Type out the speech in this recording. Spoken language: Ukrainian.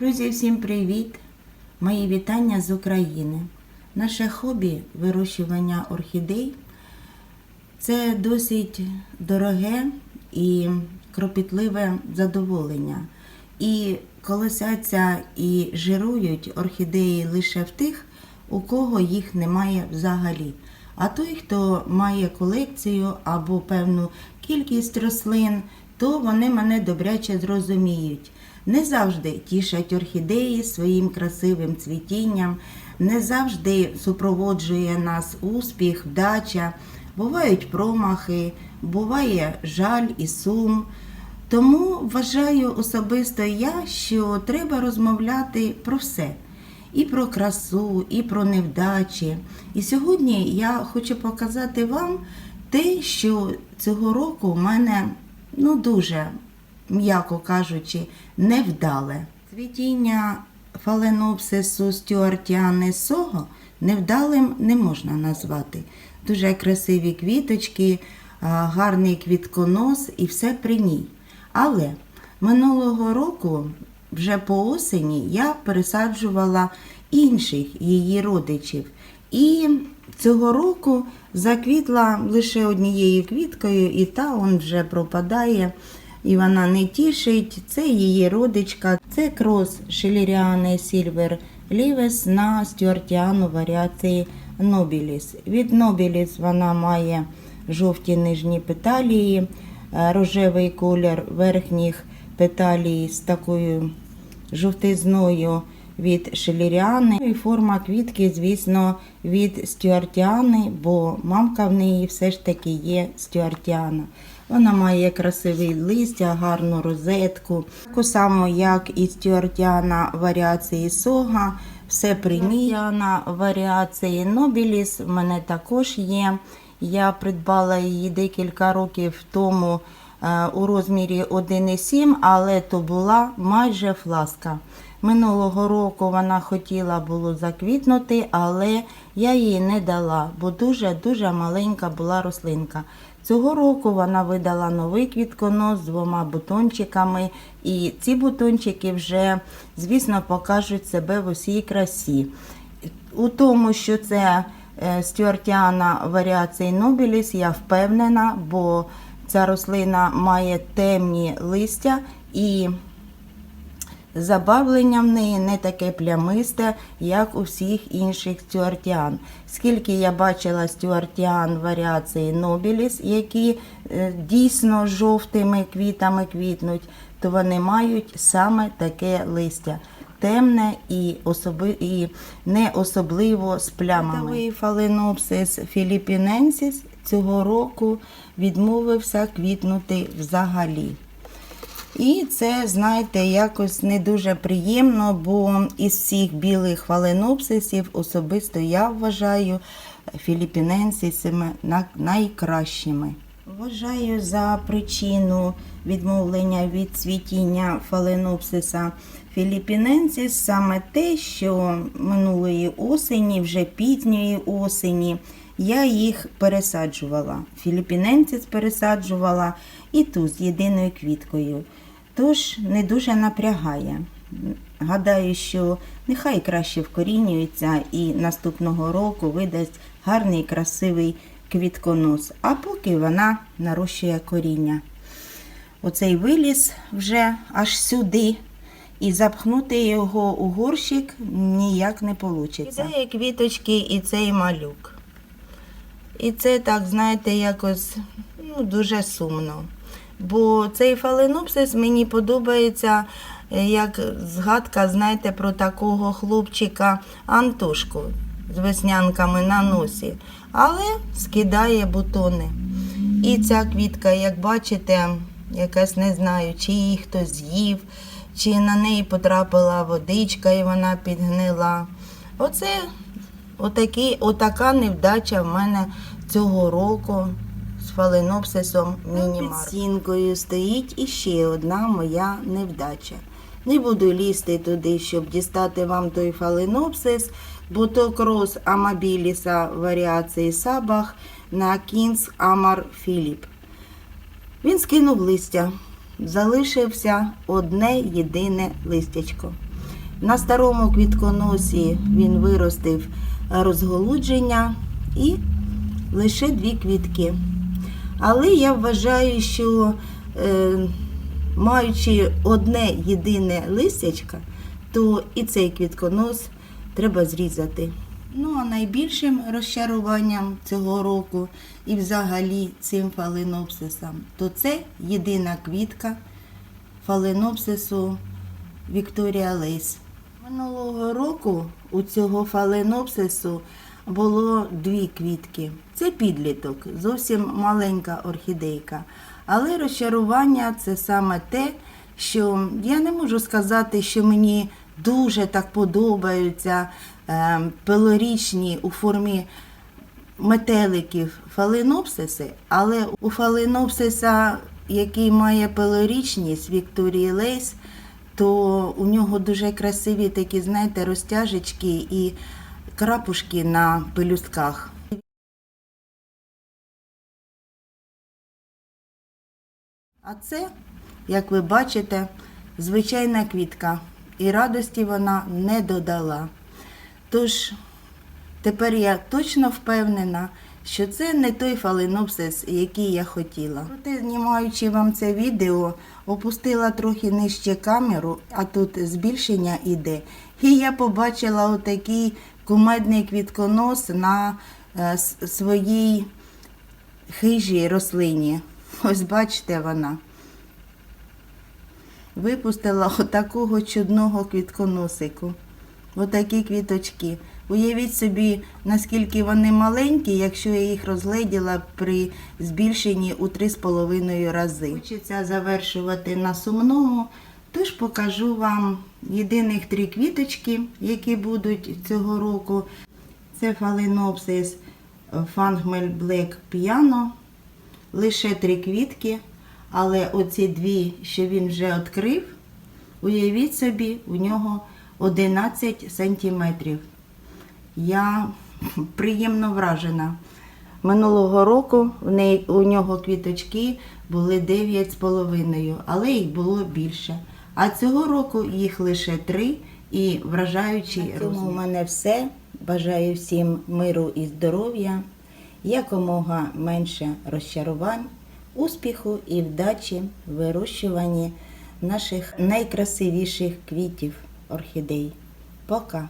Друзі, всім привіт! Мої вітання з України. Наше хобі вирощування орхідей це досить дороге і кропітливе задоволення. І колосяться і жирують орхідеї лише в тих, у кого їх немає взагалі. А той, хто має колекцію або певну кількість рослин, то вони мене добряче зрозуміють. Не завжди тішать орхідеї своїм красивим цвітінням, не завжди супроводжує нас успіх, вдача, бувають промахи, буває жаль і сум. Тому вважаю особисто я, що треба розмовляти про все. І про красу, і про невдачі. І сьогодні я хочу показати вам те, що цього року в мене ну дуже, м'яко кажучи, невдале. Цвітіння фаленопсису стюартіани сого невдалим не можна назвати. Дуже красиві квіточки, гарний квітконос і все при ній. Але минулого року, вже по осені, я пересаджувала інших її родичів. І цього року заквітла лише однією квіткою, і та он вже пропадає, і вона не тішить. Це її родичка, це крос Шеліріани Сільвер Лівес на стюартіану варіації Нобіліс. Від Нобіліс вона має жовті нижні петалії, е, рожевий колір верхніх петалій з такою жовтизною від шеліріани. І форма квітки, звісно, від стюартіани, бо мамка в неї все ж таки є стюартіана. Вона має красивий листя, гарну розетку. Таку саму, як і стюартіана варіації сога. Все при ній. Стюартіана варіації Нобіліс в мене також є. Я придбала її декілька років тому е, у розмірі 1,7, але то була майже фласка. Минулого року вона хотіла було заквітнути, але я її не дала, бо дуже-дуже маленька була рослинка. Цього року вона видала новий квітконос з двома бутончиками, і ці бутончики вже, звісно, покажуть себе в усій красі. У тому, що це е, стюартіана варіації Нобіліс, я впевнена, бо ця рослина має темні листя і забавлення в неї не таке плямисте, як у всіх інших стюартіан. Скільки я бачила стюартіан варіації Нобіліс, які е, дійсно жовтими квітами квітнуть, то вони мають саме таке листя. Темне і, особи, і не особливо з плямами. Фаленопсис філіпіненсіс цього року відмовився квітнути взагалі. І це, знаєте, якось не дуже приємно, бо із всіх білих фаленопсисів особисто я вважаю філіпіненсисами на- найкращими. Вважаю за причину відмовлення від цвітіння фаленопсиса філіпіненсис саме те, що минулої осені, вже пізньої осені, я їх пересаджувала. Філіпіненсис пересаджувала і ту з єдиною квіткою. Тож не дуже напрягає. Гадаю, що нехай краще вкорінюється і наступного року видасть гарний красивий квітконос, а поки вона нарощує коріння. Оцей виліз вже аж сюди, і запхнути його у горщик ніяк не вийде. Ідеє квіточки і цей малюк. І це так, знаєте, якось ну, дуже сумно. Бо цей фаленопсис мені подобається е, як згадка, знаєте, про такого хлопчика Антошку з веснянками на носі, але скидає бутони. І ця квітка, як бачите, якась не знаю, чи її хтось з'їв, чи на неї потрапила водичка і вона підгнила. Оце отакі, отака невдача в мене цього року з фаленопсисом мінімар. Під стінкою стоїть іще одна моя невдача. Не буду лізти туди, щоб дістати вам той фаленопсис, бо то крос амабіліса варіації сабах на кінс Амар Філіп. Він скинув листя, залишився одне єдине листячко. На старому квітконосі він виростив розголудження і лише дві квітки. Але я вважаю, що е, маючи одне єдине листячко, то і цей квітконос треба зрізати. Ну а найбільшим розчаруванням цього року і взагалі цим фаленопсисом, то це єдина квітка фаленопсису Вікторія Лейс. Минулого року у цього фаленопсису було дві квітки. Це підліток, зовсім маленька орхідейка. Але розчарування це саме те, що я не можу сказати, що мені дуже так подобаються е, пелорічні у формі метеликів фаленопсиси, але у фаленопсиса, який має пелорічність Вікторії Лейс, то у нього дуже красиві такі, знаєте, розтяжечки і крапушки на пелюстках. А це, як ви бачите, звичайна квітка, і радості вона не додала. Тож тепер я точно впевнена, що це не той фаленопсис, який я хотіла. Проте, знімаючи вам це відео, опустила трохи нижче камеру, а тут збільшення іде. І я побачила отакий кумедний квітконос на е, своїй хижій рослині. Ось бачите вона. Випустила отакого чудного квітконосику. Отакі квіточки. Уявіть собі, наскільки вони маленькі, якщо я їх розгледіла при збільшенні у 3,5 рази. Хочеться завершувати на сумному, тож покажу вам єдиних три квіточки, які будуть цього року. Це фаленопсис Фангмель Black Piano. Лише три квітки, але оці дві, що він вже відкрив, уявіть собі, у нього 11 сантиметрів. Я приємно вражена. Минулого року у нього квіточки були 9,5, але їх було більше. А цього року їх лише три і вражаючий розмір. У мене все. Бажаю всім миру і здоров'я, якомога менше розчарувань, успіху і вдачі в вирощуванні наших найкрасивіших квітів орхідей. Пока!